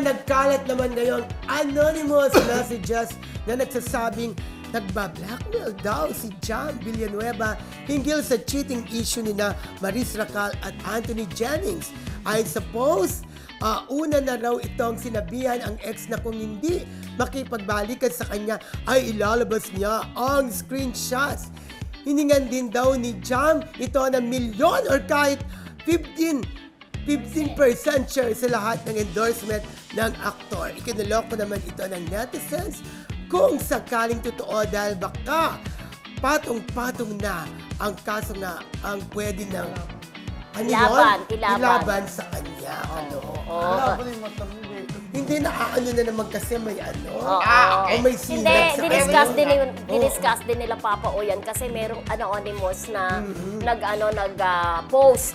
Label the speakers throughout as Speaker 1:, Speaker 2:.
Speaker 1: nagkalat naman ngayon anonymous messages na nagsasabing Nagba-blackmail daw si John Villanueva hinggil sa cheating issue ni na Maris Racal at Anthony Jennings. I suppose, ah, una na raw itong sinabihan ang ex na kung hindi makipagbalikan sa kanya ay ilalabas niya ang screenshots. Hiningan din daw ni Jam ito ng milyon or kahit 15 15% share sa lahat ng endorsement ng aktor. Ikinuloko naman ito ng netizens kung sakaling totoo dahil baka patong-patong na ang kaso na ang pwede ng ano
Speaker 2: Ilaban, ilaban.
Speaker 1: Ilaban sa kanya. ano? Hindi na ano na naman kasi may ano.
Speaker 2: Oo.
Speaker 3: Ah, okay.
Speaker 1: O may
Speaker 2: Hindi,
Speaker 1: sinag sa
Speaker 2: diniscuss din yun,
Speaker 1: Oo.
Speaker 2: diniscuss din nila Papa o yan kasi merong anonymous na
Speaker 1: Mm-hmm.
Speaker 2: nag ano nag ah,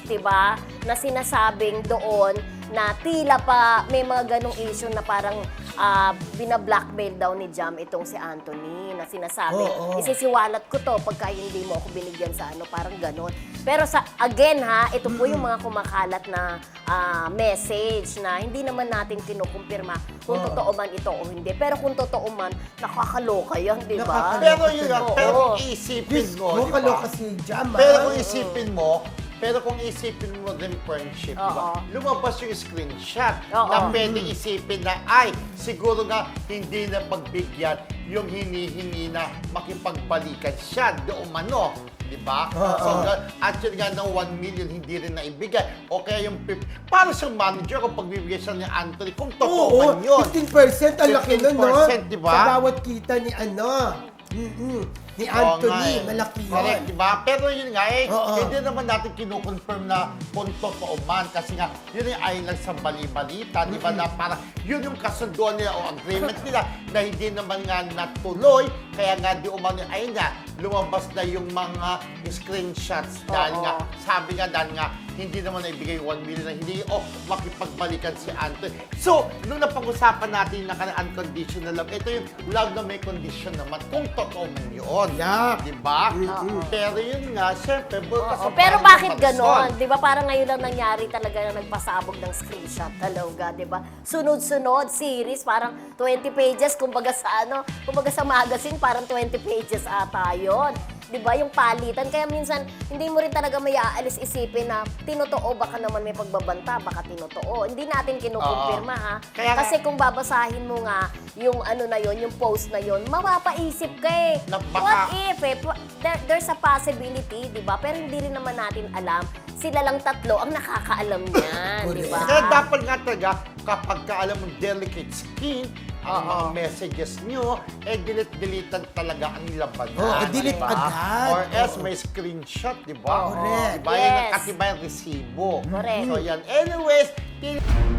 Speaker 2: 'di ba? Na sinasabing doon na tila pa may mga ganong issue na parang ah, bina-blackmail daw ni Jam itong si Anthony na sinasabi,
Speaker 1: Oo.
Speaker 2: isisiwalat ko to pagka hindi mo ako binigyan sa ano, parang ganon. Pero sa again ha, ito po yung mga kumakalat na ah, message na hindi naman natin kinukumpirma kung
Speaker 1: Oo.
Speaker 2: totoo man ito o hindi. Pero kung totoo man, nakakaloka yan, di ba?
Speaker 1: Nakakaloka.
Speaker 3: Pero yun pero isipin mo, di ba?
Speaker 1: kaloka si Jam. ah.
Speaker 3: Pero kung isipin mo, pero kung isipin mo din friendship, di ba?
Speaker 2: Oo.
Speaker 3: Lumabas yung screenshot
Speaker 2: Oo.
Speaker 3: na pwede isipin na, ay, siguro nga hindi na pagbigyan yung hinihingi na makipagbalikan siya do umano. Di ba? So, ga- actually nga ng 1 million hindi rin naibigay. O kaya yung fif- para sa manager kung pagbibigay siya ni Anthony, kung totoo
Speaker 1: Oo,
Speaker 3: man yun.
Speaker 1: 15% ang laki nun, no?
Speaker 3: 15%, di ba?
Speaker 1: Sa bawat kita ni ano, mm ni
Speaker 3: Oo nga
Speaker 1: Anthony,
Speaker 3: eh.
Speaker 1: malaki yun.
Speaker 3: Correct, di ba? Pero yun nga eh,
Speaker 1: Oo.
Speaker 3: hindi naman natin kinukonfirm na kung totoo man. Kasi nga, yun yung ayon lang sa bali-balita, di ba? Na parang yun yung kasunduan nila o agreement nila na hindi naman nga natuloy. Kaya nga di umano, ayun nga, lumabas na yung mga screenshots. Dahil
Speaker 2: Oo.
Speaker 3: nga, sabi nga, dahil nga, hindi naman naibigay 1 million na hindi o makipagbalikan si Anthony. So, nung napag-usapan natin yung naka unconditional love, ito yung love na may condition naman kung totoo man yun.
Speaker 1: Yeah.
Speaker 3: Di ba?
Speaker 2: Oo.
Speaker 3: Pero yun nga, syempre, bukas ang
Speaker 2: pero bakit ganon? Di ba parang ngayon lang nangyari talaga na nagpasabog ng screenshot talaga, di ba? Sunod-sunod, series, parang 20 pages, kumbaga sa ano, kumbaga sa magazine, parang 20 pages ata yun. Di ba? Yung palitan. Kaya minsan, hindi mo rin talaga may aalis isipin na tinotoo, baka naman may pagbabanta, baka tinotoo. Hindi natin kinukumpirma, ha?
Speaker 3: Kaya nga-
Speaker 2: Kasi kung babasahin mo nga yung ano na yon, yung post na yon, mapapaisip ka eh.
Speaker 3: Na baka-
Speaker 2: What if eh, pa- there, there's a possibility, di ba? Pero hindi rin naman natin alam. Sila lang tatlo ang nakakaalam niyan, di ba?
Speaker 3: Kaya dapat nga talaga, kapag ka alam mo delicate skin, ang
Speaker 2: Oo.
Speaker 3: mga messages nyo, eh delete-deletan talaga ang labanan.
Speaker 1: Oo, delete
Speaker 3: di ba?
Speaker 1: agad.
Speaker 3: Or else may screenshot, di ba?
Speaker 1: Correct.
Speaker 3: Di ba? Yan ang
Speaker 2: Yes.
Speaker 3: katibay resibo.
Speaker 2: Correct.
Speaker 3: So yan. Anyways, tin-